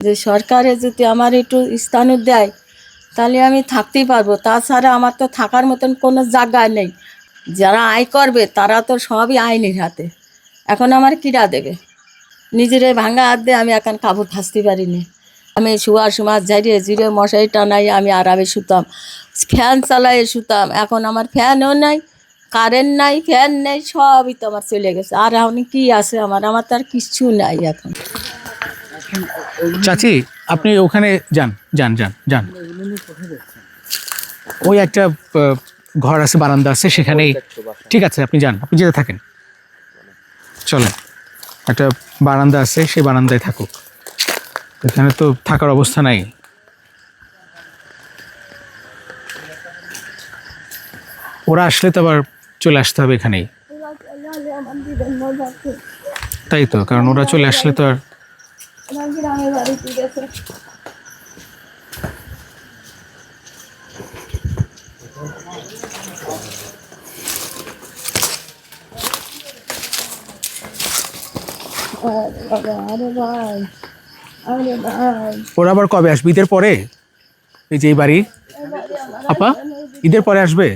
যে সরকারে যদি আমার একটু স্থান দেয়, তাহলে আমি থাকতেই পারব। তাছাড়া আমার তো থাকার মতন কোনো জায়গা নেই। যারা আয় করবে, তারা তো সবই আইনের হাতে। এখন আমার কিরা দেবে। নিজেরে ভাঙা হাত দিয়ে আমি এখন কাপড় খাসতে পারিনি। আমি শুয়ার সময় ঝাড়িয়ে জিরে মশারি টানাই আমি আরামে শুতাম। ফ্যান চালাইয়ে শুতাম। এখন আমার ফ্যানও নাই, কারেন্ট নাই, ফ্যান নেই, সবই তো আমার চলে গেছে। আর এখন কি আছে আমার? আমার তো আর কিচ্ছু নাই এখন। চাচি, আপনি ওখানে যান যান যান যান। ওই একটা ঘর আছে, বারান্দা আছে, সেখানেই। ঠিক আছে, আপনি যান, আপনি যেতে থাকেন। চলেন, একটা বারান্দা আছে, সেই বারান্দায় থাকুক। এখানে তো থাকার অবস্থা নাই। ওরা আসলে তো আবার চলে আসতে হবে এখানেই। তাই তো, কারণ ওরা চলে আসলে তো আর ভাই আরে ভাই। ওরা আবার কবে আসবে? ঈদের পরে? এই যে এই বাড়ি। আপা ঈদের পরে আসবে?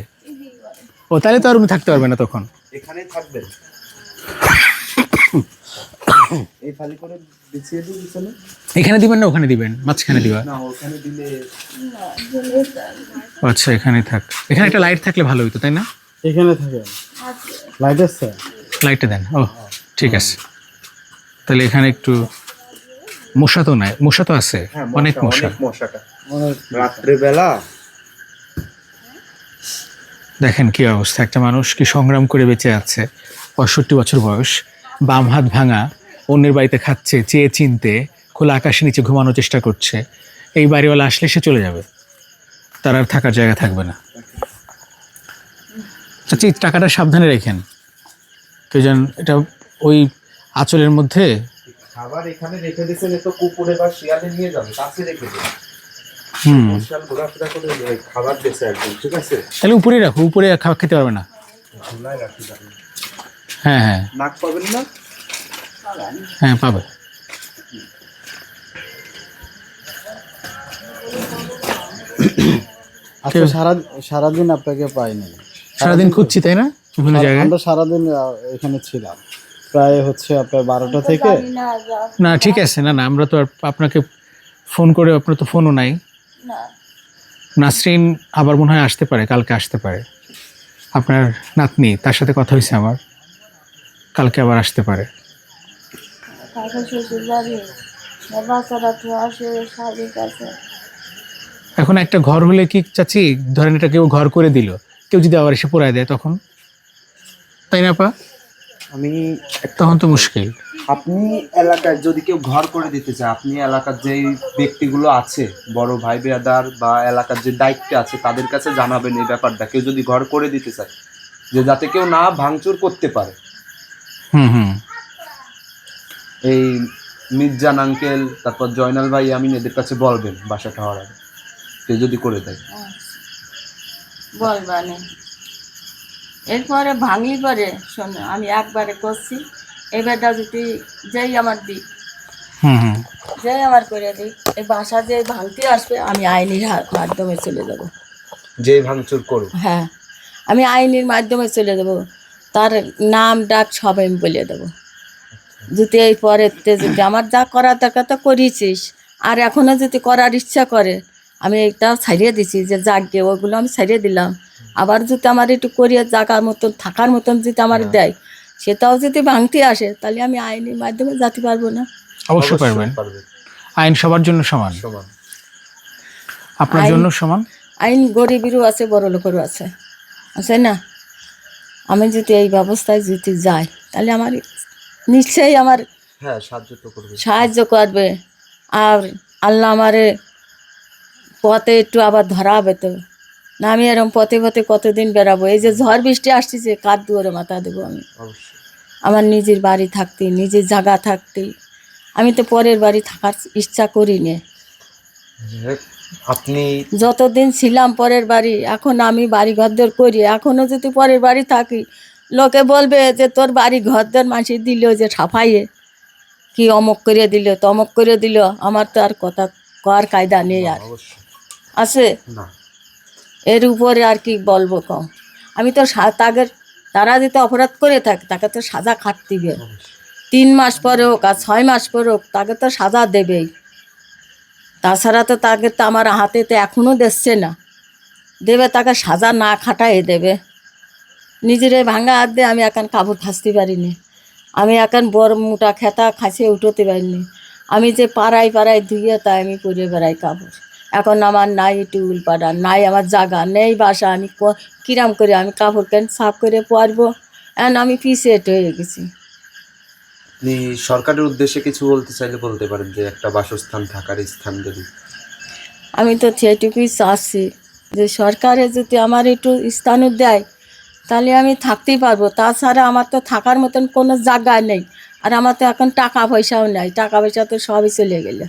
ও তাহলে তো আর উনি থাকতে পারবে না তখন। এখানেই থাকবেন। এই ফালি করে বিছিয়ে দিই বিছানে এখানে দিবেন না ওখানে দিবেন? মাঝখানে দিবা? না ওখানে দিলে আচ্ছা এখানে থাক। এখানে একটা লাইট থাকলে ভালো হতো তাই না? এখানে থাকেন লাইট আছে? লাইটটা দেন। ও ঠিক আছে। তাহলে এখানে একটু মশা তো নাই। মশা তো আছে। হ্যাঁ অনেক মশা, রাত্রেবেলা দেখেন কি অবস্থা। একটা মানুষ কি সংগ্রাম করে বেঁচে আছে। পঁয়ষট্টি বছর বয়স। বাম হাত ভাঙা। অন্যের বাড়িতে খাচ্ছে চেয়ে চিনতে খোলা আকাশের নিচে ঘুমানোর চেষ্টা করছে। এই বাড়িওয়ালা আসলে সে চলে যাবে। তার আর থাকার জায়গা থাকবে না। চাচি টাকাটা সাবধানে রেখেন। তো যেন এটা ওই আঁচলের মধ্যে খাবার এখানে রেখে দিয়েছেন তো কুকুরে বা শিয়ালে নিয়ে যাবে কাছে রেখে দিন। হুম। শিয়াল ঘোরাফেরা করে ওই খাবার দিয়েছে একদম ঠিক আছে? তাহলে উপরে রাখো উপরে খাবার খেতে পারবে না। হ্যাঁ হ্যাঁ। নাক পাবেন না? হ্যাঁ পাবে। আজকে সারা সারাদিন আপনাকে পাইনি। সারাদিন খুঁজছি তাই না? বিভিন্ন জায়গায়। আমরা সারাদিন এখানে ছিলাম। প্রায় হচ্ছে আপনার বারোটা থেকে না ঠিক আছে না না আমরা তো আপনাকে ফোন করে আপনার তো ফোনও নাই। না। নাসরিন আবার মনে হয় আসতে পারে কালকে আসতে পারে। আপনার নাতনি তার সাথে কথা হয়েছে আমার। কালকে আবার আসতে পারে কাকা শ্বশুর বাড়ি বাচ্চারা তো আসে শাড়ির কাছে এখন একটা ঘর হলে কি চাচ্ছি ধরেন এটা কেউ ঘর করে দিল কেউ যদি আবার এসে পোড়ায় দেয় তখন? তাই না পা আমি তখন তো মুশকিল। আপনি এলাকায় যদি কেউ ঘর করে দিতে চায় আপনি এলাকার যেই ব্যক্তিগুলো আছে বড় ভাই বেয়াদার বা এলাকার যে দায়িত্ব আছে তাদের কাছে জানাবেন এই ব্যাপারটা। কেউ যদি ঘর করে দিতে চায় যে যাতে কেউ না ভাঙচুর করতে পারে। হুম হুম। এই মির্জান আঙ্কেল তারপর জয়নাল ভাই আমি এদের কাছে বলবেন বাসাটা হওয়ার আগে। কেউ যদি করে দেয়। বলবানে এরপরে ভাঙলি পরে শোন আমি একবারে করছি। এবারটা যদি যেই আমার হুম যেই আমার করে দিই এই বাসা যে ভাঙতে আসবে আমি আইনির মাধ্যমে চলে যাব। যে ভাঙচুর করুক। হ্যাঁ আমি আইনের মাধ্যমে চলে যাব। তার নাম ডাক সব আমি বলে দেবো। যদি এই পরেতে যদি আমার যা করার দরকার তো করিয়েছিস আর এখনও যদি করার ইচ্ছা করে আমি এটা ছাড়িয়ে দিছি যে যাকে ওগুলো আমি ছাড়িয়ে দিলাম। আবার যদি আমার একটু করিয়ে জাগার মতন থাকার মতন যদি আমার দেয় সেটাও যদি ভাঙতে আসে তাহলে আমি আইনের মাধ্যমে যেতে পারব না। অবশ্যই পারবেন। আইন সবার জন্য সমান। আপনার জন্য সমান? আইন গরিবেরও আছে বড় লোকেরও আছে। আছে না? আমি যদি এই ব্যবস্থায় যদি যাই তাহলে আমার নিশ্চয়ই আমার হ্যাঁ সাহায্য তো করবে। সাহায্য করবে। আর আল্লাহ আমারে পথে একটু আবার ধরাবে তো। না আমি এরকম পথে পথে কতদিন বেরাবো এই যে ঝড় বৃষ্টি আসতেছে কার দুয়ারে মাথা দেবো আমি। আমার নিজের বাড়ি থাকতে নিজের জায়গা থাকতে আমি তো পরের বাড়ি থাকার ইচ্ছা করি নে আপনি যতদিন ছিলাম পরের বাড়ি এখন আমি বাড়ি ঘরদর করি। এখনও যদি পরের বাড়ি থাকি লোকে বলবে যে তোর বাড়ি ঘরদর মাসি দিল যে সাফাইয়ে। কি অমক করে দিল তমক করে দিল আমার তো আর কথা কর কায়দা নেই আর। আছে? এর উপরে আর কি বলব কম আমি তো সা- তাদের তারা যদি অপরাধ করে থাকে তাকে তো সাজা খাটতিবে তিন মাস পরে হোক আর ছয় মাস পরে হোক তাকে তো সাজা দেবেই। তাছাড়া তো তাকে তো আমার হাতে তো এখনও দিচ্ছে না। দেবে তাকে সাজা না খাটাই দেবে। নিজেরে ভাঙা হাত দিয়ে আমি এখন কাপড় খাসতে পারিনি। আমি এখন বড় মোটা খেতা খাসিয়ে উঠোতে পারিনি। আমি যে পাড়ায় পাড়ায় ধুয়ে তাই আমি পরে বেড়াই কাপড়। এখন আমার নাই টুল পাড়া নাই আমার জায়গা নেই বাসা। আমি কিরাম করে আমি কাপড় কেন সাফ করে পরবো? এখন আমি পিছিয়ে হয়ে গেছি। আপনি সরকারের উদ্দেশ্যে কিছু বলতে চাইলে বলতে পারেন যে একটা বাসস্থান থাকার স্থান যদি। আমি তো সেটুকুই চাচ্ছি যে সরকারে যদি আমার একটু স্থানও দেয় তাহলে আমি থাকতেই পারব। তাছাড়া আমার তো থাকার মতন কোনো জায়গা নেই। আর আমার তো এখন টাকা পয়সাও নেই। টাকা পয়সা তো সবই চলে গেলে।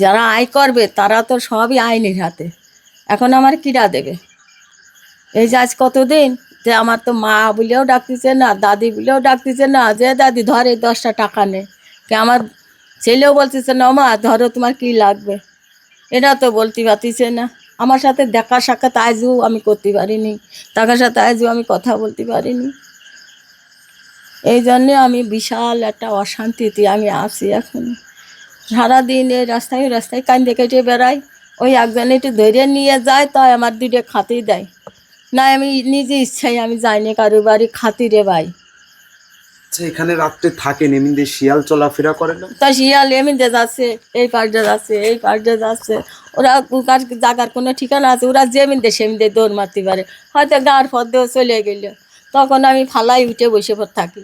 যারা আয় করবে, তারা তো সবই আইনের হাতে। এখন আমার কিরা দেবে? এই যে আজ কতদিন যে আমার তো মা বলেও ডাকতেছে না, দাদি বলেও ডাকতেছে না, যে দাদি ধরে দশটা টাকা নে। কে আমার ছেলেও বলতেছে না মা, ধরো তোমার কি লাগবে? এটা তো বলতে পারতিছে না। আমার সাথে দেখা সাক্ষাৎ আজও আমি করতে পারিনি। তার সাথে আজও আমি কথা বলতে পারিনি। এই জন্যে আমি বিশাল একটা অশান্তিতে আমি আছি এখন। সারাদিন এই রাস্তায় রাস্তায় কান্দে কেটে বেড়াই। ওই একজন একটু ধরে নিয়ে যায় তাই আমার দুটো খাতেই দেয়। না আমি নিজে ইচ্ছাই আমি যাইনি কারও বাড়ি খাতিরে ভাই। আচ্ছা এখানে রাত্রে থাকেন এমনি শিয়াল চলাফেরা করে না? তা শিয়াল এমনিতে যাচ্ছে এই পাশে যাচ্ছে এই পাশে যাচ্ছে। ওরা কার জায়গার কোনো ঠিকানা আছে ওরা যেমিনতে সেমিনতে দৌড় মারতে পারে। হয়তো গাঁর পথেও চলে গেল। তখন আমি ফালাই উঠে বসে পর থাকি।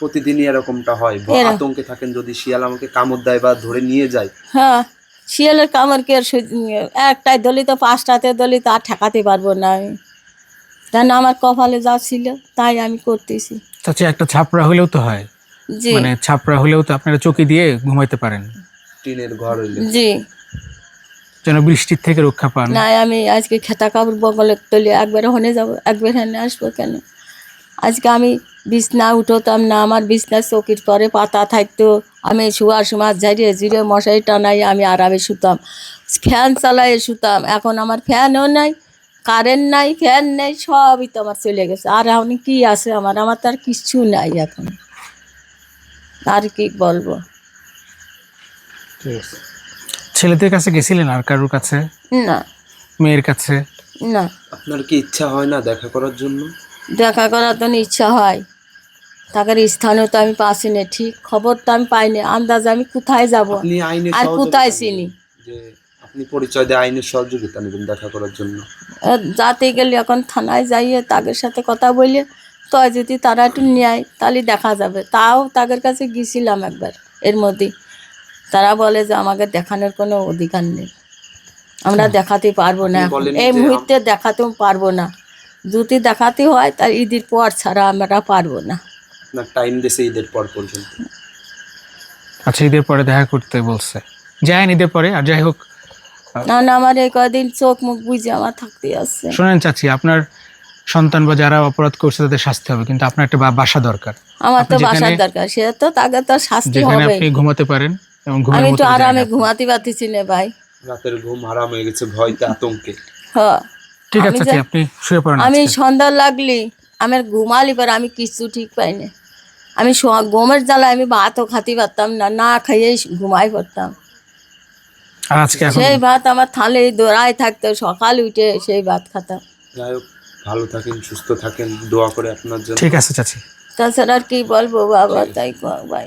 প্রতিদিনই এরকমটা হয়? আতঙ্কে থাকেন যদি শিয়াল আমাকে কামড় দেয় বা ধরে নিয়ে যায়? হ্যাঁ শিয়ালের কামড় কে একটাই দলি তো পাঁচটাতে দলি তো আর ঠেকাতে পারব না আমি। কেন আমার কপালে যা ছিল তাই আমি করতেছি। চাচি একটা ছাপড়া হলেও তো হয়। মানে ছাপড়া হলেও তো আপনারা চকি দিয়ে ঘুমাইতে পারেন। টিনের ঘর হইলে। জি। যেন বৃষ্টির থেকে রক্ষা পান। না আমি আজকে খেতা কাপড় বগলে তুলে একবার হনে যাব একবার হেনে আসব কেন? আজকে আমি বিছনা উঠোতাম না আমার বিছনা চকির পরে পাতা থাকতো। আমি শোয়ার সময় ঝাড়িয়ে ঝিরে মশারি টানাই আমি আরামে শুতাম। ফ্যান চালাইয়ে শুতাম এখন আমার ফ্যানও নাই কারেন্ট নাই ফ্যান নেই সবই তো আমার চলে গেছে। আর এখন কি আছে আমার? আমার তো আর কিচ্ছু নাই এখন। আর কি বলব? ঠিক আছে। ছেলেদের কাছে গেছিলেন আর কারোর কাছে? না। মেয়ের কাছে? না। আপনার কি ইচ্ছা হয় না দেখা করার জন্য? দেখা করার তো ইচ্ছা হয়। তাদের স্থানও তো আমি পাচ্ছি না ঠিক? খবর তো আমি পাইনি আন্দাজ আমি কোথায় যাব? আর কোথায় চিনি? যে আপনি পরিচয় দিয়ে আইনের সহযোগিতা নেবেন দেখা করার জন্য। যাতে গেলে এখন থানায় যাইয়ে তাদের সাথে কথা বলে তো যদি তারা একটু নেয় তাহলে দেখা যাবে। তাও তাদের কাছে গেছিলাম একবার এর মধ্যেই তারা বলে যে আমাকে দেখানোর কোনো অধিকার নেই। আমরা দেখাতে পারব না। এই মুহূর্তে দেখাতেও পারব না। যদি দেখাতে হয় তার ঈদের পর ছাড়া আমরা পারব না। টাইম দেশে ঈদের পর পর্যন্ত। আচ্ছা ঈদের পরে দেখা করতে বলছে। যায়নি ঈদের পরে আর যাই হোক। না না আমার এই কদিন চোখ মুখ বুঝে আমার থাকতে আসছে শোনেন চাচি আপনার সন্তান বা যারা অপরাধ করছে তাদের শাস্তি হবে। কিন্তু আপনার একটা বা- বাসা দরকার। আমার তো আপনি বাসার দরকার। সে তো তাকে তো শাস্তি যেখানে হবে। আপনি ঘুমাতে পারেন আমি তো আরামে ঘুমাতে পারতেছি না ভাই। রাতের ঘুম হারাম হয়ে গেছে ভয়তে আতঙ্কে। হ। ঠিক আছে আপনি শুয়ে পড়েন আমি। সন্ধ্যা লাগলি আমার ঘুমালি পর আমি কিছু ঠিক পাই না। আমি গমের জ্বালায় আমি ভাতও খাতে পারতাম না না খাইয়েই ঘুমাই পড়তাম। আর আজকে এখন? সেই ভাত আমার থালে দৌড়ায় থাকতো সকাল উঠে সেই ভাত খাতাম। যাই হোক ভালো থাকেন সুস্থ থাকেন দোয়া করে আপনার জন্য। ঠিক আছে চাচি। তাছাড়া আর কি বলব বাবা তাই ভাই